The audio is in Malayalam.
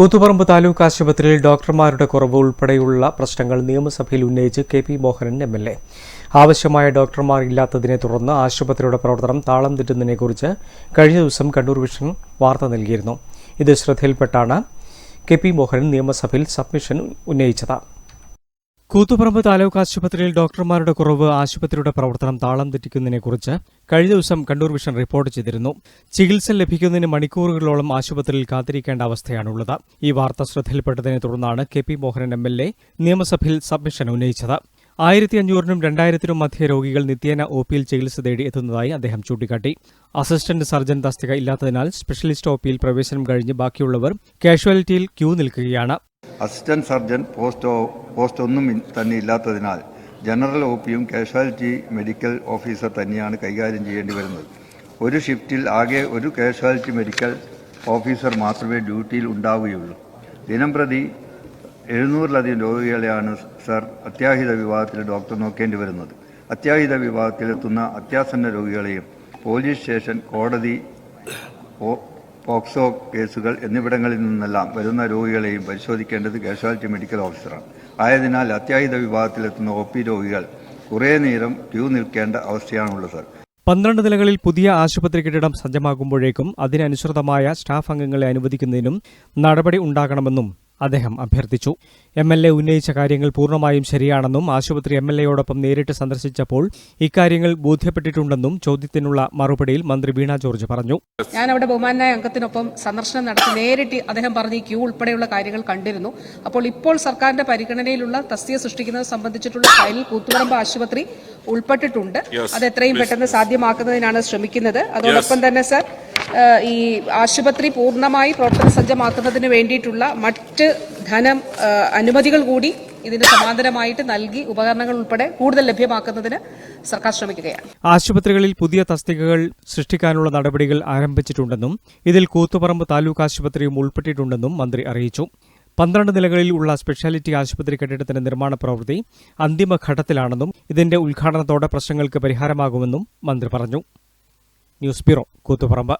കൂത്തുപറമ്പ് താലൂക്ക് ആശുപത്രിയിൽ ഡോക്ടർമാരുടെ കുറവ് ഉൾപ്പെടെയുള്ള പ്രശ്നങ്ങൾ നിയമസഭയിൽ ഉന്നയിച്ച് K P Mohanan M L A. ആവശ്യമായ ഡോക്ടർമാർ ഇല്ലാത്തതിനെ തുടർന്ന് ആശുപത്രിയുടെ പ്രവർത്തനം താളം തെറ്റുന്നതിനെക്കുറിച്ച് കഴിഞ്ഞ ദിവസം കണ്ണൂർ വിഷൻ വാർത്ത നൽകിയിരുന്നു. ഇത് ശ്രദ്ധയിൽപ്പെട്ടാണ് കെ പി മോഹനൻ നിയമസഭയിൽ സബ്മിഷൻ ഉന്നയിച്ചത്. കൂത്തുപറമ്പ് താലൂക്ക് ആശുപത്രിയിൽ ഡോക്ടർമാരുടെ കുറവ് ആശുപത്രിയുടെ പ്രവർത്തനം താളം തെറ്റിക്കുന്നതിനെക്കുറിച്ച് കഴിഞ്ഞ ദിവസം കണ്ണൂർ വിഷൻ റിപ്പോർട്ട് ചെയ്തിരുന്നു. ചികിത്സ ലഭിക്കുന്നതിന് മണിക്കൂറുകളോളം ആശുപത്രിയിൽ കാത്തിരിക്കേണ്ട അവസ്ഥയാണുള്ളത്. ഈ വാർത്ത ശ്രദ്ധയിൽപ്പെട്ടതിനെ തുടർന്നാണ് K P Mohanan M L A നിയമസഭയിൽ സബ്മിഷൻ ഉന്നയിച്ചത്. ആയിരത്തി അഞ്ഞൂറിനും രണ്ടായിരത്തിനും മധ്യ രോഗികൾ നിത്യേന ഒ പിയിൽ ചികിത്സ തേടി എത്തുന്നതായി അദ്ദേഹം ചൂണ്ടിക്കാട്ടി. അസിസ്റ്റന്റ് സർജൻ തസ്തിക ഇല്ലാത്തതിനാൽ സ്പെഷ്യലിസ്റ്റ് ഒ പിയിൽ പ്രവേശനം കഴിഞ്ഞ് ബാക്കിയുള്ളവർ കാഷ്വാലിറ്റിയിൽ ക്യൂ നിൽക്കുകയാണ്. അസിസ്റ്റന്റ് സർജൻ പോസ്റ്റോ പോസ്റ്റ് ഒന്നും തന്നെ ഇല്ലാത്തതിനാൽ ജനറൽ ഒ പിയും കാഷ്വാലിറ്റി മെഡിക്കൽ ഓഫീസർ തന്നെയാണ് കൈകാര്യം ചെയ്യേണ്ടി വരുന്നത്. ഒരു ഷിഫ്റ്റിൽ ആകെ ഒരു കാഷ്വാലിറ്റി മെഡിക്കൽ ഓഫീസർ മാത്രമേ ഡ്യൂട്ടിയിൽ ഉണ്ടാവുകയുള്ളൂ. ദിനം പ്രതി എഴുന്നൂറിലധികം രോഗികളെയാണ് സർ അത്യാഹിത വിഭാഗത്തിൽ ഡോക്ടർ നോക്കേണ്ടി വരുന്നത്. അത്യാഹിത വിഭാഗത്തിലെത്തുന്ന അത്യാസന്ന രോഗികളെയും പോലീസ് സ്റ്റേഷൻ കോടതി പോക്സോ കേസുകൾ എന്നിവിടങ്ങളിൽ നിന്നെല്ലാം വരുന്ന രോഗികളെയും പരിശോധിക്കേണ്ടത് കാഷ്വാലിറ്റി മെഡിക്കൽ ഓഫീസറാണ്. ആയതിനാൽ അത്യാഹിത വിഭാഗത്തിലെത്തുന്ന ഒ പി രോഗികൾ കുറേ നേരം ക്യൂ നിൽക്കേണ്ട അവസ്ഥയാണുള്ളത് പന്ത്രണ്ട് നിലകളിൽ പുതിയ ആശുപത്രി കെട്ടിടം സജ്ജമാകുമ്പോഴേക്കും അതിനനുസൃതമായ സ്റ്റാഫ് അംഗങ്ങളെ അനുവദിക്കുന്നതിനും നടപടി ഉണ്ടാകണമെന്നും അദ്ദേഹം അഭ്യർത്ഥിച്ചു. എം എൽ എ ഉന്നയിച്ച കാര്യങ്ങൾ പൂർണമായും ശരിയാണെന്നും ആശുപത്രി എം എൽ എയോടൊപ്പം നേരിട്ട് സന്ദർശിച്ചപ്പോൾ ഇക്കാര്യങ്ങൾ ബോധ്യപ്പെട്ടിട്ടുണ്ടെന്നും ചോദ്യത്തിനുള്ള മറുപടിയിൽ മന്ത്രി വീണ ജോർജ് പറഞ്ഞു. ഞാൻ അവിടെ ബഹുമാനായ അംഗത്തിനൊപ്പം സന്ദർശനം നടത്തി നേരിട്ട് അദ്ദേഹം പറഞ്ഞ ക്യൂ ഉൾപ്പെടെയുള്ള കാര്യങ്ങൾ കണ്ടിരുന്നു. അപ്പോൾ ഇപ്പോൾ സർക്കാരിന്റെ പരിഗണനയിലുള്ള തസ്തിക സൃഷ്ടിക്കുന്നത് സംബന്ധിച്ചിട്ടുള്ള ഫയലിൽ കൂത്തുപറമ്പ് ആശുപത്രി ഉൾപ്പെട്ടിട്ടുണ്ട്. അത് എത്രയും പെട്ടെന്ന് സാധ്യമാക്കുന്നതിനാണ് ശ്രമിക്കുന്നത്. അതോടൊപ്പം തന്നെ സർ ഈ ആശുപത്രി പൂർണമായി പ്രവർത്തന സജ്ജമാക്കുന്നതിന് വേണ്ടിയിട്ടുള്ള മറ്റ് ധനം അനുമതികൾ കൂടി ഇതിന് സമാന്തരമായിട്ട് നൽകി ഉപകരണങ്ങൾ ഉൾപ്പെടെ കൂടുതൽ ലഭ്യമാക്കുന്നതിന് സർക്കാർ ശ്രമിക്കുകയാണ്. ആശുപത്രികളിൽ പുതിയ തസ്തികകൾ സൃഷ്ടിക്കാനുള്ള നടപടികൾ ആരംഭിച്ചിട്ടുണ്ടെന്നും ഇതിൽ കൂത്തുപറമ്പ് താലൂക്ക് ആശുപത്രിയും ഉൾപ്പെട്ടിട്ടുണ്ടെന്നും മന്ത്രി അറിയിച്ചു. പന്ത്രണ്ട് നിലകളിൽ ഉള്ള സ്പെഷ്യാലിറ്റി ആശുപത്രി കെട്ടിടത്തിന്റെ നിർമ്മാണ പ്രവൃത്തി അന്തിമഘട്ടത്തിലാണെന്നും ഇതിന്റെ ഉദ്ഘാടനത്തോടെ പ്രശ്നങ്ങൾക്ക് പരിഹാരമാകുമെന്നും മന്ത്രി പറഞ്ഞു. News bureau Koothuparamba.